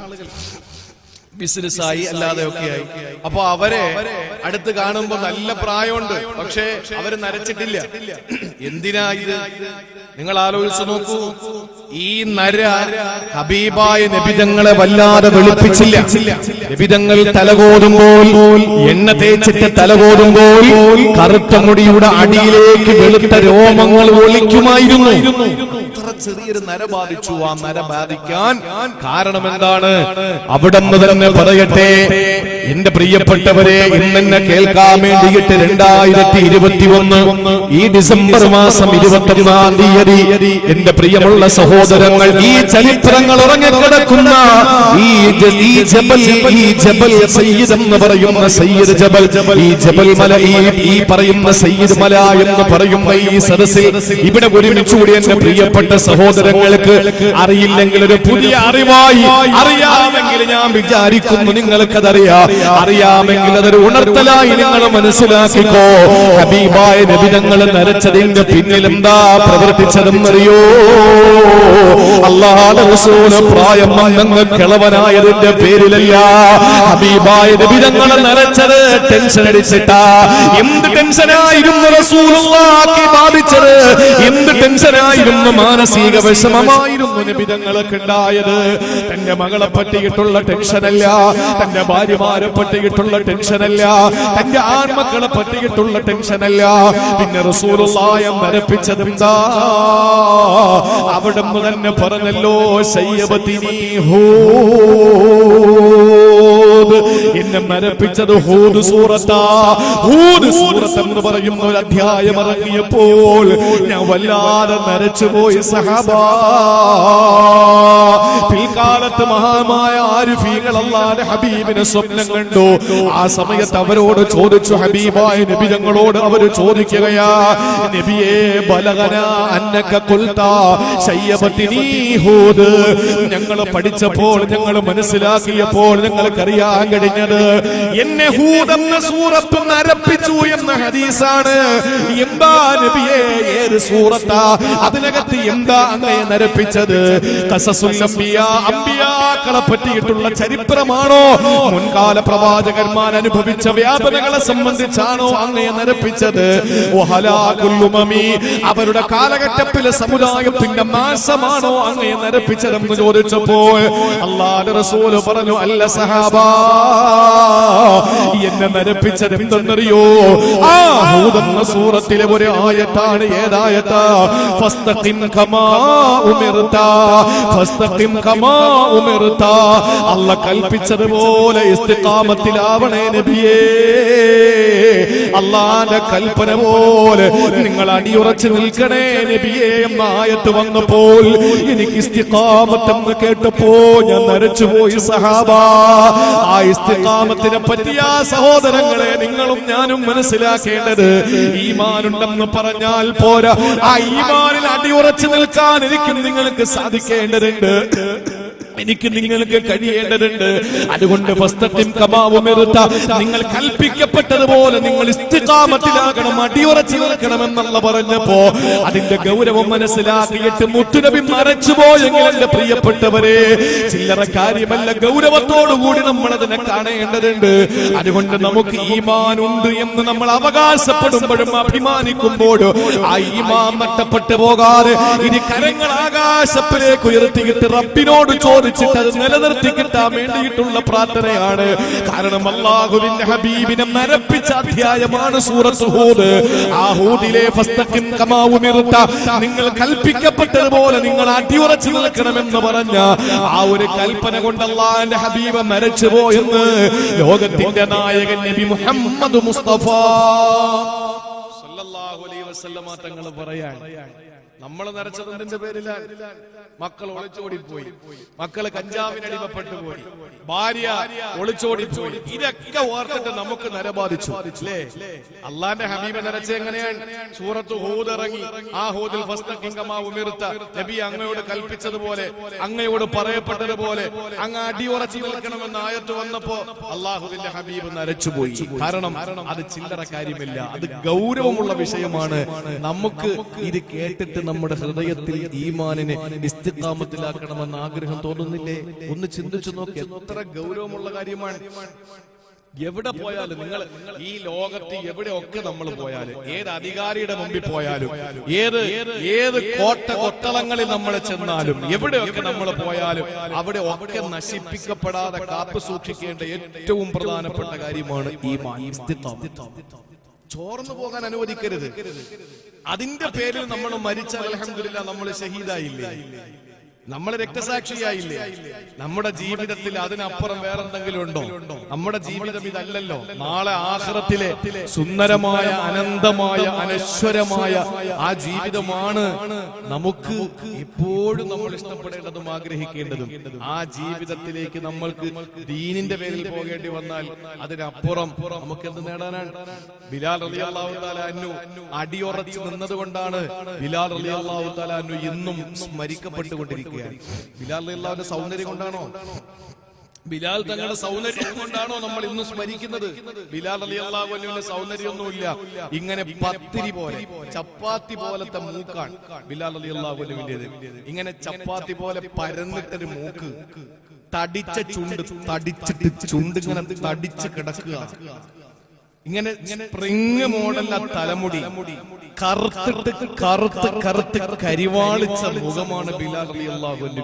ബിസിനസ്സായി അല്ലാതെ ഒക്കെയായി അപ്പൊ അവരെ അടുത്ത് കാണുമ്പോൾ നല്ല പ്രായമുണ്ട്. പക്ഷേ അവർ നരച്ചിട്ടില്ല. എന്തിനാ ഇത്? നിങ്ങൾ ആലോചിച്ചു നോക്കൂ. ഈ നര ഹബീബായ നബിതങ്ങളെ വല്ലാതെ വെളുപ്പിച്ചില്ല. നബിതങ്ങൾ തലകോതുമ്പോൾ എണ്ണ തേച്ചിട്ട് തലകോതുമ്പോൾ കറുത്ത മുടിയുടെ അടിയിലേക്ക് വെളുത്ത രോമങ്ങൾ ഒളിക്കുമായിരുന്നു. ചെറിയൊരു നര ബാധിച്ചു ആ നര ബാധിക്കാൻ കാരണം എന്താണ്? അവിടെ തന്നെ പറയട്ടെ. എന്റെ പ്രിയപ്പെട്ടവരെ ഇന്നെന്നെ കേൾക്കാൻ വേണ്ടിയിട്ട് രണ്ടായിരത്തി ഇരുപത്തി ഒന്ന് ഈ ഡിസംബർ മാസം ഇരുപത്തി ഒന്നാം തീയതി എന്റെ പ്രിയമുള്ള സഹോദരങ്ങൾ ഈ ചരിത്രങ്ങൾ ഉറങ്ങിക്കിടക്കുന്ന ഈ ഈ ജബൽ ഈ ജബൽ സയ്യിദ് എന്ന് പറയുന്ന സയ്യിദ് ജബൽ ഈ ജബൽ മല ഈ ഈ പറയുന്ന സയ്യിദ് മല എന്ന് പറയുന്ന ഈ സദസ്സിൽ ഇവിടെ ഒരുമിച്ചുകൂടി എന്റെ പ്രിയപ്പെട്ട സഹോദരങ്ങൾക്ക് അറിയില്ലെങ്കിൽ ഒരു പുതിയ അറിവായി അറിയാമെങ്കിൽ ഞാൻ വിചാരിക്കുന്നു നിങ്ങൾക്കതറിയാം. അറിയാമെങ്കിൽ അതൊരു ഉണർത്തലായി നിങ്ങൾ മനസ്സിലാക്കിക്കോ. ഹബീബായ നബിതങ്ങൾ നരച്ചതിന്റെ പിന്നിൽ എന്താ പ്രവർത്തിച്ചതെന്നറിയോ? അള്ളാഹുവിന്റെ റസൂൽ പ്രായം വന്നങ്ങ് കിളവനായതിന്റെ പേരിലല്ല. ഹബീബായ നബിതങ്ങൾ നരച്ചത് ടെൻഷൻ അടിച്ചിട്ടാ. എന്ത് ടെൻഷനായിരുന്നു റസൂലുള്ളാഹി ബാധിച്ചത്? എന്ത് ടെൻഷനായിരുന്നു മാനസിക വിഷമമായിരുന്നു നിബിതങ്ങളൊക്കെ ഉണ്ടായത്. തന്റെ മകളെ പറ്റിയിട്ടുള്ള ടെൻഷനല്ല. തന്റെ ഭാര്യമാരെ പറ്റിയിട്ടുള്ള ടെൻഷനല്ല. തന്റെ ആൺമക്കളെ പറ്റിയിട്ടുള്ള ടെൻഷനല്ല. പിന്നെ റസൂലുള്ളായ നരപ്പിച്ചത് എന്താ? അവിടെ തന്നെ പറഞ്ഞല്ലോ എന്നെ മരപ്പിച്ചത് ഹൂദ് സൂറത്താ. ഹൂദ് സൂറത്ത് എന്ന് പറയുന്ന ഒരു അധ്യായം ഇറങ്ങിയപ്പോൾ ഞാൻ വല്ലാതെ നരച്ചുപോയി. സഹബാ പിൽക്കാലത്ത് മഹാമായ ആരുഫീകൾ അല്ലാതെ ഹബീബിനെ സ്വപ്നം കണ്ടു. ആ സമയത്ത് അവരോട് ചോദിച്ചു ഹബീബായ നബി ഞങ്ങളോട് അവർ ചോദിക്കുകയാ നബിയെ ബലകന അന്നക കുൽത്ത ശയ്യബത്തിനീ ഹൂദ്. ഞങ്ങൾ പഠിച്ചപ്പോൾ ഞങ്ങൾ മനസ്സിലാക്കിയപ്പോൾ ഞങ്ങൾക്കറിയാൻ കഴിഞ്ഞത് എന്നെ ഹൂദ് എന്ന സൂറത്ത് നരപ്പിച്ചു എന്ന ഹദീസാണ്. എന്താ നബിയെ ഏത് സൂറത്താ? അതിനകത്ത് എന്താ അങ്ങനെ നരപ്പിച്ചത്? ഖസസുൽ അംബിയ അംബിയാക്കളെ പറ്റിയിട്ടുള്ള ചരിത്രമാണോ? മുൻകാല പ്രവാചകന്മാർ അനുഭവിച്ച വ്യാപനകളെ സംബന്ധിച്ചാണോ അങ്ങയെ നരപ്പിച്ചത്? അവരുടെ കാലഘട്ടത്തിലെ സമുദായത്തിന്റെ മാസമാണോ അങ്ങയെ നരപ്പിച്ചതെന്ന് ചോദിച്ചപ്പോൾ അള്ളാഹുവിന്റെ റസൂൽ പറഞ്ഞു അല്ല സഹാബ എന്നെ നരപ്പിച്ചത് എന്തെന്നറിയോ ആ സൂറത്തിലെ ഒരു ആയത്താണ് ഏതായത്ത ഫസ്തഖിം കമാ ഉമിർത ഫസ്തഖിം കമാ ഉമിർത അല്ല കൽപ്പിച്ചതുപോലെ ഇസ്തിക്കാമത്തിലാവണേ നബിയേ. അള്ളാന്റെ കൽപ്പന പോലെ നിങ്ങൾ അടിയുറച്ചു നിൽക്കണേ നബിയേ എന്ന ആയത്ത് വന്നപ്പോൾ എനിക്ക് ഇസ്തിക്കാമത്തെന്ന് കേട്ടപ്പോ ഞാൻ നരച്ചുപോയി സഹാബ. ആ ഇസ്തിഖാമത്തിനെ പറ്റിയ സഹോദരങ്ങളെ നിങ്ങളും ഞാനും മനസ്സിലാക്കേണ്ടത് ഈമാനുണ്ടെന്ന് പറഞ്ഞാൽ പോരാ. ആ ഈമാനിൽ അടിയുറച്ചു നിൽക്കാൻ എനിക്കും നിങ്ങൾക്ക് സാധിക്കേണ്ടതുണ്ട്. എനിക്ക് നിങ്ങൾക്ക് കഴിയേണ്ടതുണ്ട്. അതുകൊണ്ട് നിങ്ങൾ കൽപ്പിക്കപ്പെട്ടതുപോലെ നിങ്ങൾ ഇസ്തികാമത്തിലാകണം അടിയുറച്ചു നിൽക്കണമെന്നുള്ള പറഞ്ഞപ്പോ അതിന്റെ ഗൗരവം മനസ്സിലാക്കിയിട്ട് മുത്തുനബി മറച്ചുപോയെങ്കിൽ എന്റെ പ്രിയപ്പെട്ടവരെ ചില്ലറ കാര്യമല്ല ഗൗരവത്തോടുകൂടി നമ്മൾ അതിനെ കാണേണ്ടതുണ്ട്. അതുകൊണ്ട് നമുക്ക് ഈമാനുണ്ട് എന്ന് നമ്മൾ അവകാശപ്പെടുമ്പോഴും അഭിമാനിക്കുമ്പോഴും ആ ഈമാൻ നഷ്ടപ്പെട്ടു പോകാതെ ഇനി കരങ്ങൾ ആകാശത്തിലേക്ക് ഉയർത്തിയിട്ട് റബ്ബിനോട് ചോദിച്ചിട്ട് അത് നിലനിർത്തി കിട്ടാൻ വേണ്ടിയിട്ടുള്ള പ്രാർത്ഥനയാണ്. കാരണം അള്ളാഹുവിന്റെ ഹബീബിനെ നരപ്പിച്ച അധ്യായമാണ് സൂറത്ത് ഹൂദ്. ആ ഹൂദിലെ നിങ്ങൾ കൽപ്പിക്കപ്പെട്ടതുപോലെ നിങ്ങൾ അടിയുറച്ചു നിൽക്കണമെന്ന് പറഞ്ഞ ആ ഒരു കൽപ്പന കൊണ്ട് അള്ളാഹിന്റെ ഹബീബ മരച്ചു പോയെന്ന് ലോകത്തിന്റെ നായകൻ നബി മുഹമ്മദ് മുസ്തഫ. സല്ലല്ലാഹു അലൈഹി വസല്ലമ തങ്ങൾ പറയാൻ നമ്മൾ നരച്ചതിന്റെ പേരില മക്കൾ ഒളിച്ചോടിപ്പോയി മക്കൾ കഞ്ചാവിനടിമപ്പെട്ടു പോയി. ഭാര്യ ഒളിച്ചോടിപ്പോയി ഇതൊക്കെ ഓർത്തിട്ട് നമുക്ക് നരബാധിച്ചു. അല്ലേ അള്ളാന്റെ ഹബീബ് നരച്ച എങ്ങനെയാണ് സൂറത്ത് ഹൂദ് ഇറങ്ങി. ആ ഹൂദിൽ ഉമിർത്ത നബി അങ്ങയോട് കൽപ്പിച്ചതുപോലെ അങ്ങയോട് പറയപ്പെട്ടതുപോലെ അങ്ങ് അടിയുറച്ചു നിൽക്കണമെന്ന് ആയത്ത് വന്നപ്പോ അള്ളാഹുവിന്റെ ഹബീബ് നരച്ചുപോയി. കാരണം അത് ചില്ലറ കാര്യമില്ല. അത് ഗൗരവമുള്ള വിഷയമാണ്. നമുക്ക് ഇത് കേട്ടിട്ട് നമ്മുടെ ഹൃദയത്തിൽ ഈമാനിനെ ഇസ്തിക്കാമത്തിലാക്കണമെന്ന് ആഗ്രഹം തോന്നുന്നില്ലേ? ഒന്ന് ചിന്തിച്ചു നോക്കി. എത്ര ഗൗരവമുള്ള കാര്യമാണ്. എവിടെ പോയാലും നിങ്ങൾ ഈ ലോകത്ത് എവിടെയൊക്കെ നമ്മൾ പോയാലും ഏത് അധികാരിയുടെ മുമ്പിൽ പോയാലും ഏത് ഏത് കോട്ട കൊട്ടളങ്ങളിൽ നമ്മൾ ചെന്നാലും എവിടെയൊക്കെ നമ്മൾ പോയാലും അവിടെ ഒക്കെ നശിപ്പിക്കപ്പെടാതെ കാത്തു സൂക്ഷിക്കേണ്ട ഏറ്റവും പ്രധാനപ്പെട്ട കാര്യമാണ് ഈ ചോർന്നു പോകാൻ അനുവദിക്കരുത്. അതിന്റെ പേരിൽ നമ്മൾ മരിച്ചാൽ അലഹമില്ല നമ്മൾ ഷഹീദായില്ലേ? നമ്മൾ രക്തസാക്ഷിയായില്ലേ? നമ്മുടെ ജീവിതത്തിൽ അതിനപ്പുറം വേറെന്തെങ്കിലും ഉണ്ടോ? നമ്മുടെ ജീവിതം ഇതല്ലല്ലോ. നാളെ ആഹ്റത്തിലെ സുന്ദരമായ അനന്തമായ അനശ്വരമായ ആ ജീവിതമാണ് നമുക്ക് എപ്പോഴും നമ്മൾ ഇഷ്ടപ്പെടേണ്ടതും ആഗ്രഹിക്കേണ്ടതും. ആ ജീവിതത്തിലേക്ക് നമ്മൾക്ക് ദീനിന്റെ പേരിൽ പോകേണ്ടി വന്നാൽ അതിനപ്പുറം നമുക്ക് എന്ത് നേടാനാണ്? ബിലാൽ അലി അള്ളാഹു താലാനു അടിയുറച്ച് നിന്നതുകൊണ്ടാണ് ബിലാൽ താലാനു ഇന്നും സ്മരിക്കപ്പെട്ടുകൊണ്ടിരിക്കുകയാണ് ബിലാൽ അലി അള്ളാഹുവിന്റെ സൗന്ദര്യം കൊണ്ടാണോ? ബിലാൽ തങ്ങളുടെ സൗന്ദര്യം കൊണ്ടാണോ നമ്മൾ ഇന്ന് സ്മരിക്കുന്നത്? ബിലാൽ അലി അള്ളാഹുവിന്റെ സൗന്ദര്യമൊന്നുമില്ല. ഇങ്ങനെ പത്തിരി പോലെ ചപ്പാത്തി പോലത്തെ മൂക്കാണ് ബിലാൽ അലി അള്ളാഹുവിന്റേത് ഇങ്ങനെ ചപ്പാത്തി പോലെ പരന്നിട്ടൊരു മൂക്ക് തടിച്ച ചുണ്ട് തടിച്ചിട്ട് ചുണ്ട് ഇങ്ങനെ തടിച്ച് കിടക്കുക. ഇങ്ങനെ സ്പ്രിങ് മോഡല തലമുടി കറുത്തിട്ട് കറുത്ത് കറുത്ത് കരിവാളിച്ച മുഖമാണ് ബിലാൽ അള്ളാഹുവിന്റെ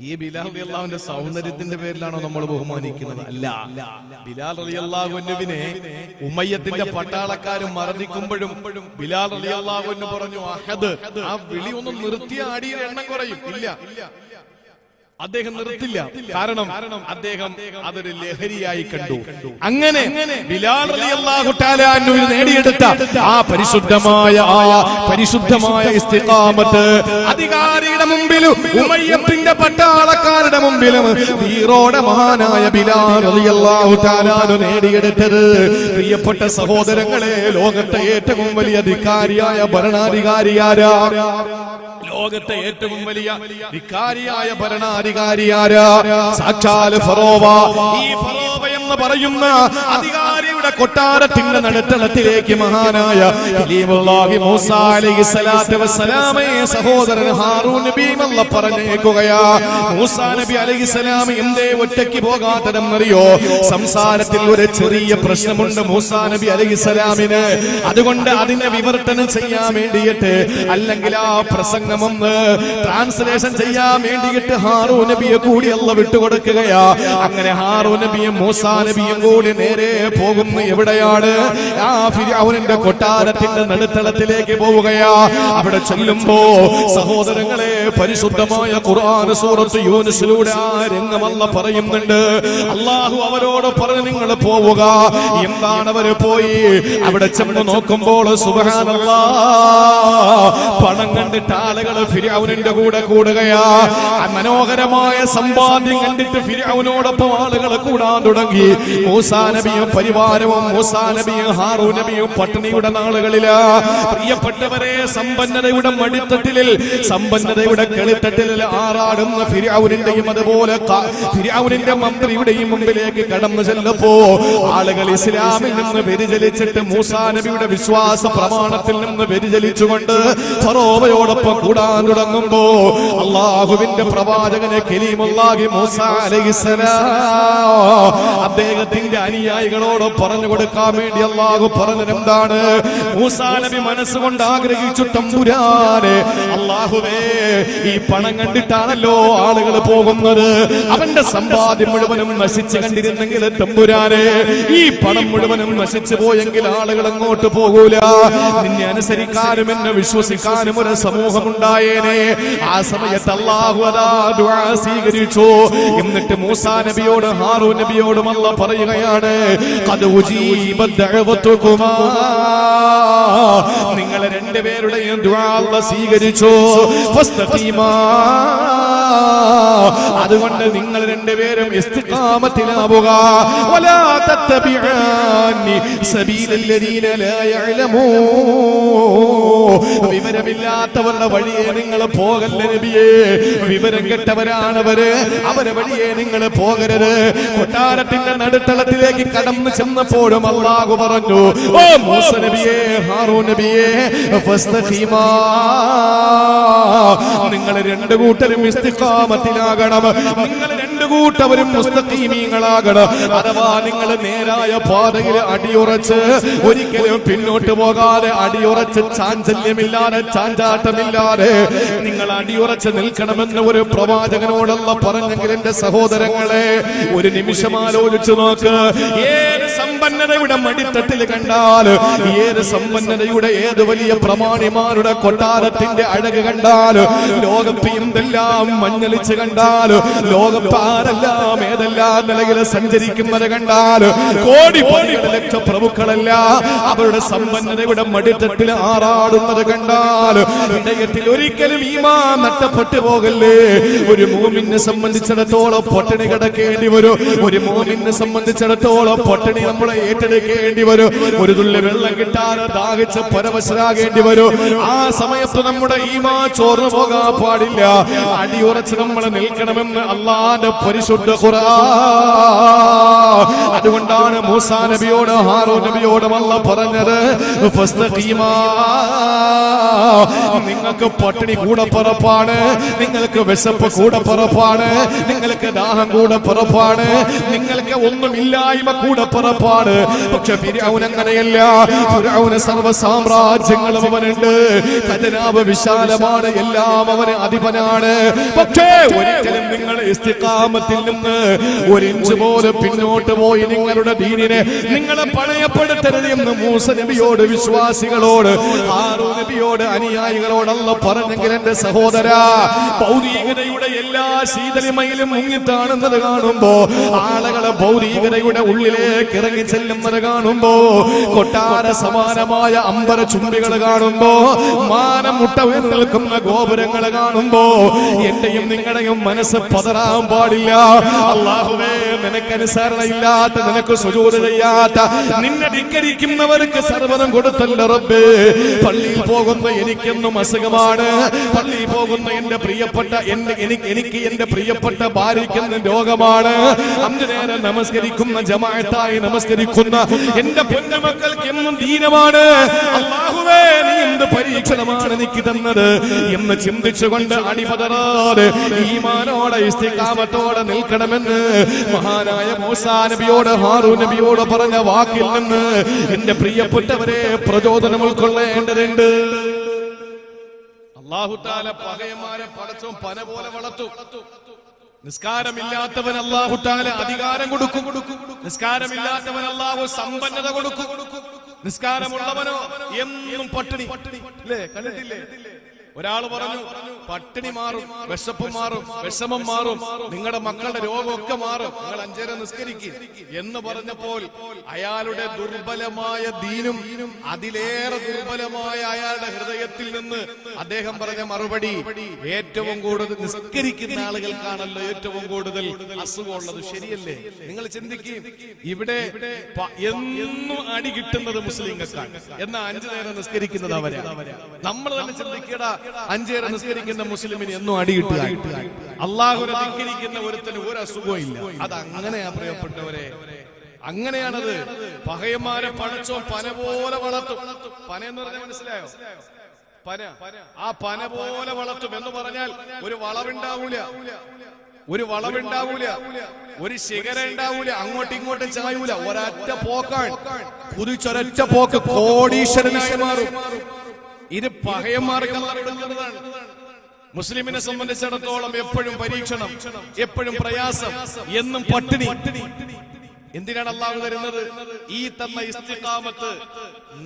ഈ ബിലാൽ അള്ളാഹുവിന്റെ സൗന്ദര്യത്തിന്റെ പേരിലാണോ നമ്മൾ ബഹുമാനിക്കുന്നത്? അല്ല. ബിലാൽ അലി അള്ളാഹുവിനെ ഉമ്മയ്യത്തിന്റെ പട്ടാളക്കാരും മറന്നിക്കുമ്പോഴും ബിലാൽ അലി അള്ളാഹുവിന് പറഞ്ഞു അഹദ് ആ വിളി ഒന്ന് നിർത്തിയ അടിയിൽ എണ്ണം കുറയും. ഇല്ല. അദ്ദേഹം നിർത്തില്ല. കാരണം അദ്ദേഹം അതൊരു ലഹരിയായി കണ്ടു. അങ്ങനെ ബിലാൽ നേടിയെടുത്ത ആ പരിശുദ്ധമായ ആ പരിശുദ്ധമായ ഇസ്തിഖാമത്ത് അധികാരിയുടെ മുമ്പിലും ഉമയ്യത്തിന്റെ പട്ടാളക്കാരുടെ മുമ്പിലും വീറോടെ മഹാനായ ബിലാൽ റളിയല്ലാഹു നേടിയെടുത്തത് പ്രിയപ്പെട്ട സഹോദരങ്ങളെ ലോകത്തെ ഏറ്റവും വലിയ അധികാരിയായ ഭരണാധികാരിയാരാ ലോകത്തെ ഏറ്റവും വലിയ ഭരണാധികാരി ആരാ? സാക്ഷാൽ ഫറോവ. ഈ ഫറോവ എന്ന് പറയുന്ന അധികാരിയുടെ കൊട്ടാരത്തിന്റെ നടുത്തളത്തിലേക്ക് മഹാനായ സഹോദരൻ ഹാറൂൻ നബി എന്നുള്ള പറഞ്ഞേക്കുകയാ. മൂസ നബി അലൈഹി സ്വലാം എന്തേ ഒറ്റയ്ക്ക് പോകാത്തതെന്നറിയോ? സംസാരത്തിൽ ഒരു ചെറിയ പ്രശ്നമുണ്ട് മൂസ നബി അലൈഹി സ്വലാമിന്. അതുകൊണ്ട് അതിനെ വിവർത്തനം ചെയ്യാൻ വേണ്ടിയിട്ട് അല്ലെങ്കിൽ ആ പ്രസംഗം ഒന്ന് ട്രാൻസ്ലേഷൻ ചെയ്യാൻ വേണ്ടിയിട്ട് ഹാറൂ നബിയെ കൂടി അല്ല വിട്ടുകൊടുക്കുകയാ. അങ്ങനെ ഹാറൂ നബിയും മൂസാ നബിയും കൂടി നേരെ പോകുന്നു. എവിടെയാണ്? ആ ഫിരൗനിന്റെ കൊട്ടാരത്തിന്റെ നടുത്തളത്തിലേക്ക് പോവുകയാ. അവിടെ ചെല്ലുമ്പോ സഹോദരങ്ങളെ പരിശുദ്ധമായ ഖുർആൻ സൂറത്ത് യൂനിസിലൂടെ ആ രംഗമല്ല പറയുന്നുണ്ട്. അള്ളാഹു അവരോട് പറഞ്ഞു നിങ്ങൾ പോവുക. എന്താണ് അവർ പോയി? അവിടെ ചെന്ന് നോക്കുമ്പോൾ സുബഹാനല്ലാ പണം കണ്ടിട്ട് ആളുകൾ ഫിരൗനിന്റെ കൂടെ കൂടുകയാ. മനോഹരമായ സമ്പാദ്യം കണ്ടിട്ട് ഫിരൗനോടൊപ്പം ആളുകൾ കൂടാൻ തുടങ്ങി. മൂസാ നബിയും പരിവാരവും മൂസാ നബിയും ഹാറൂ നബിയും പട്ടിണിയുടെ നാളുകളിൽ. പ്രിയപ്പെട്ടവരെ സമ്പന്നതയുടെ മടിത്തട്ടിലിൽ സമ്പന്നതയുടെ കെളിത്തട്ടിൽ ആറാടുന്ന ഫിരാവുനിന്റെയും അതുപോലെ ഫിരാവുനിന്റെ മന്ത്രിയുടെയും മുമ്പിലേക്ക് കടന്നു ചെല്ലപ്പോ ആളുകൾ ഇസ്ലാമിൽ നിന്ന് വ്യതിചലിച്ചിട്ട് മൂസാ നബിയുടെ വിശ്വാസ പ്രമാണത്തിൽ നിന്ന് വ്യതിചലിച്ചുകൊണ്ട് ഫറോവയോടൊപ്പം കൂടാൻ തുടങ്ങുമ്പോ അള്ളാഹുവിന്റെ പ്രവാചകനെ കലീമുല്ലാഹി മൂസ അലൈഹിസ്സലാം അദ്ദേഹത്തിന്റെ അനുയായികളോട് പറഞ്ഞു കൊടുക്കാൻ വേണ്ടി അള്ളാഹു പറഞ്ഞത് എന്താണ്? നബി മനസ്സുകൊണ്ട് ആഗ്രഹിച്ചു തമ്പുരാനെ അള്ളാഹുവേ ഈ പണം കണ്ടിട്ടാണല്ലോ ആളുകൾ പോകുന്നത്. അവന്റെ സമ്പാദ്യം മുഴുവനും നശിച്ചു കണ്ടിരുന്നെങ്കിൽ തമ്പുരാനെ ഈ പണം മുഴുവനും നശിച്ചു പോയെങ്കിൽ ആളുകൾ അങ്ങോട്ട് പോകൂല. നിന്നെ അനുസരിക്കാനും എന്നെ വിശ്വസിക്കാനും ഒരു സമൂഹം ഉണ്ടായേനെ ആ സമയത്ത് അള്ളാഹു അതാ സ്വീകരിച്ചു. എന്നിട്ട് മൂസാ നബിയോട് ഹാറു നബിയോടും അല്ല പറയുകയാണ് "ഖദ് ഉജീബത് നിങ്ങളെ രണ്ടുപേരുടെയും അല്ലാഹ് സ്വീകരിച്ചു. അതുകൊണ്ട് നിങ്ങൾ രണ്ടുപേരും ഇസ്തിഖാമത്തിലാവുക. സബീലല്ലദീന വിവരമില്ലാത്തവരുടെ വഴിയെ നിങ്ങൾ പോകല്ല നബിയേ. വിവരം കെട്ടവരാണവര്. അവരെ വഴിയെ നിങ്ങൾ പോകരുത്. കൊട്ടാരത്തിന്റെ നടുത്തളത്തിലേക്ക് കടന്നു ചെന്നപ്പോഴും അള്ളാഹു പറഞ്ഞു ഓ മൂസ നബിയേ ഹാറൂ നബിയേ. നിങ്ങൾ രണ്ടു കൂട്ടരും ഇസ്തിഖാമത്തിലാകണം നിങ്ങൾ കൂട്ടവരും മുസ്തഖീമീങ്ങളാകണം. അഥവാ നിങ്ങൾ നേരായ പാതയിൽ അടിയുറച്ച് ഒരിക്കലും പിന്നോട്ട് പോകാതെ അടിയുറച്ച് ചാഞ്ചല്യമില്ലാതെ ചാഞ്ചാട്ടമില്ലാതെ നിങ്ങൾ അടിയുറച്ച് നിൽക്കണമെന്ന് ഒരു പ്രവാചകനോടുള്ള പറഞ്ഞെങ്കിൽ എന്റെ സഹോദരങ്ങളെ ഒരു നിമിഷം ആലോചിച്ചു നോക്ക്. ഏത് സമ്പന്നതയുടെ മടിത്തട്ടിൽ കണ്ടാൽ ഏത് സമ്പന്നതയുടെ ഏത് വലിയ പ്രമാണിമാരുടെ കൊട്ടാരത്തിന്റെ അഴക് കണ്ടാൽ ലോകത്ത് എന്തെല്ലാം മഞ്ഞളിച്ച് കണ്ടാൽ ലോകത്ത് ആരെല്ലാം ഏതെല്ലാം നിലയിൽ സഞ്ചരിക്കുന്നത് കണ്ടാൽ കോടി ലക്ഷ പ്രമുഖളല്ല അവരുടെ സമ്പന്നതയുടെ മടിത്തട്ടിൽ ആറാടുന്നത് കണ്ടാൽ ഹൃദയത്തിൽ ഒരിക്കലും ഈമാ നട്ടപ്പെട്ടു പോകല്ലേ? ഒരു മൂമിനെ സംബന്ധിച്ചിടത്തോളം പൊട്ടണി കിടക്കേണ്ടി വരും. ഒരു മൂമിനെ സംബന്ധിച്ചിടത്തോളം പൊട്ടണി നമ്മളെ ഏറ്റെടുക്കേണ്ടി വരും. ഒരു തുള്ളി വെള്ളം കിട്ടാതെ ദാഹിച്ച് പരവശരാകേണ്ടി വരും. ആ സമയത്ത് നമ്മുടെ ഈമാ ചോർന്നു പോകാൻ പാടില്ല. അടിയുറച്ച് നമ്മൾ നിൽക്കണമെന്ന് അള്ളാന്റെ പരിശുദ്ധ അതുകൊണ്ടാണ് മൂസാ നബിയോട് ഹാറോ നബിയോടും അല്ല പറഞ്ഞത്. നിങ്ങൾക്ക് പട്ടിണി കൂടെ പുറപ്പാണ് നിങ്ങൾക്ക് വിശപ്പ് കൂടെ പുറപ്പാണ് നിങ്ങൾക്ക് ദാഹം കൂടെ പുറപ്പാണ് നിങ്ങൾക്ക് ഒന്നുമില്ലായ്മ കൂടെ പുറപ്പാണ് പക്ഷെ ഫിരൗൻ അങ്ങനെയല്ല. സർവ സാമ്രാജ്യങ്ങളും അവനുണ്ട്. ഖജനാവ് വിശാലമാണ്. എല്ലാം അവന് അധിപനാണ്. പക്ഷേ ഒരിക്കലും നിങ്ങൾ ഇസ്തിഖാമത്തിൽ നിന്ന് ഒരു ഇഞ്ച് പോലും പിന്നോട്ട് പോയി നിങ്ങളുടെ ദീനിനെ നിങ്ങളെ പണയപ്പെടുത്തരുത് എന്ന് മൂസ നബിയോട് വിശ്വാസികളോട് ആറു നബിയോട് അനുയായികളോടല്ല പറഞ്ഞെങ്കിൽ എന്റെ സഹോദര ഭൗതികതയുടെ എല്ലാ ശീതളിമയിലും മുങ്ങിത്താണെന്നത് കാണുമ്പോ ആളുകളെ ഭൗതികതയുടെ ഉള്ളിലേക്ക് ഇറങ്ങി ചെല്ലുന്നത് കാണുമ്പോ കൊട്ടാര സമാനമായ അമ്പര ചുംബികൾ കാണുമ്പോ മാനം മുട്ട നിൽക്കുന്ന ഗോപുരങ്ങൾ കാണുമ്പോ എന്റെയും നിങ്ങളുടെയും മനസ്സ് പതറാൻ പാടില്ല. അള്ളാഹുവേ നിനക്ക് അനുസരണയില്ലാത്ത നിനക്ക് സുജൂത് ചെയ്യാത്ത നിന്നെ ധിക്കരിക്കുന്നവർക്ക് സർവതം കൊടുത്തല്ല റബ്ബേ. പള്ളിയിൽ പോകുന്ന എനിക്കെന്നും അസുഖമാണ്. പള്ളിയിൽ പോകുന്ന എന്റെ പ്രിയപ്പെട്ട എന്റെ എനിക്ക് എനിക്ക് എന്റെ പ്രിയപ്പെട്ട ഭാര്യയ്ക്കെന്നും രോഗമാണ്. അഞ്ചു നേരം നമസ്കരിക്കുന്ന ജമായത്തായി നമസ്കരിക്കുന്ന എന്റെ പൊന്നുമക്കൾക്ക് എന്നും ദീനമാണ്. അള്ളാഹുവേ നീ എന്ത് പരീക്ഷണമാണ് എനിക്ക് തന്നത് എന്ന് ചിന്തിച്ചുകൊണ്ട് അടിപതറാതെ ഈമാനോടെ ഇസ്തികാമത്തോടെ നിൽക്കണമെന്ന് മഹാനായ മൂസാ നബിയോട് ഹാറു നബിയോട് പറഞ്ഞ വാക്കിൽ നിന്ന് എന്റെ പ്രിയപ്പെട്ടവരെ പ്രചോദനം ഉൾക്കൊള്ളേണ്ടതുണ്ട്. അള്ളാഹുത്താല പകയന്മാരെ പടച്ചും പന പോലെ വളർത്തു. നിസ്കാരമില്ലാത്തവൻ അള്ളാഹുട്ടാല അധികാരം കൊടുക്കും. നിസ്കാരമില്ലാത്തവൻ അള്ളാഹു സമ്പന്നത കൊടുക്കും. നിസ്കാരമുള്ളവനോ എന്നും പട്ടിണി. അല്ലേ കണ്ടിട്ടില്ലേ? ഒരാൾ പറഞ്ഞു പട്ടിണി മാറും വിശപ്പ് മാറും വിഷമം മാറും നിങ്ങളുടെ മക്കളുടെ രോഗമൊക്കെ മാറും നിങ്ങൾ അഞ്ചേരെ നിസ്കരിക്കും എന്ന് പറഞ്ഞപ്പോൾ അയാളുടെ ദുർബലമായ ദീനും അതിലേറെ ദുർബലമായ അയാളുടെ ഹൃദയത്തിൽ നിന്ന് അദ്ദേഹം പറഞ്ഞ മറുപടി ഏറ്റവും കൂടുതൽ നിസ്കരിക്കുന്ന ആളുകൾക്കാണല്ലോ ഏറ്റവും കൂടുതൽ അസുഖമുള്ളത് ശരിയല്ലേ? നിങ്ങൾ ചിന്തിക്കും ഇവിടെ എന്നും അടി കിട്ടുന്നത് മുസ്ലിങ്ങൾക്കാണ്. എന്നാ അഞ്ചു നേരം നിസ്കരിക്കുന്നത് അവരെ. നമ്മൾ തന്നെ ചിന്തിക്കട അഞ്ചു നേരം നിസ്കരിക്കുന്ന മുസ്ലിമിന് എന്നും അടി കിട്ടുക അള്ളാഹുനെ ഒരുത്തിന് ഒരു അസുഖവും ഇല്ല. അത് അങ്ങനെയാ പ്രിയപ്പെട്ടവരെ. അങ്ങനെയാണത്. പകയന്മാരെ പണച്ചോ പന പോലെ വളർത്തും. പന എന്ന് പറഞ്ഞാൽ മനസ്സിലായോ? പന. ആ പന പോലെ വളർത്തും എന്ന് പറഞ്ഞാൽ ഒരു വളവുണ്ടാവൂല. ഒരു വളവുണ്ടാവൂല. ഒരു ശിഖര ഉണ്ടാവൂല. അങ്ങോട്ടും ഇങ്ങോട്ടും ചായൂല. ഒരൊറ്റ പോക്കാണ്. കുതിച്ചൊരൊറ്റ പോക്ക് കോടീശ്വരനായി മാറും. ഇത് പകയന്മാർക്ക് കൊടുക്കുന്നതാണ് മുസ്ലിമിനെ സംബന്ധിച്ചിടത്തോളം എപ്പോഴും പരീക്ഷണം എപ്പോഴും പ്രയാസം എന്നും പട്ടിണി. എന്തിനാണ് അള്ളാഹു തരുന്നത്? ഈ തന്ന ഇസ്തിഖാമത്ത്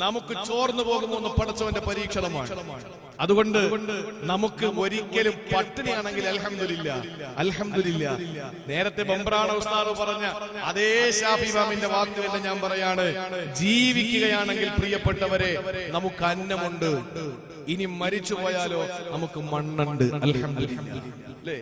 നമുക്ക് ചോർന്നു പോകുന്നു എന്ന് പടച്ചവന്റെ പരീക്ഷണമാണ്. അതുകൊണ്ട് നമുക്ക് ഒരിക്കലും പട്ടിണിയാണെങ്കിൽ അലഹമില്ല അലഹമില്ല നേരത്തെ ബംബ്രാണ ഉസ്താദ് പറഞ്ഞ അതേ ഷാഫി മാമിന്റെ വാക്ക് തന്നെ ഞാൻ പറയാണ്. ജീവിക്കുകയാണെങ്കിൽ പ്രിയപ്പെട്ടവരെ നമുക്ക് അന്നമുണ്ട്. ഇനി മരിച്ചു പോയാലോ നമുക്ക് മണ്ണുണ്ട്. അല്ലേ?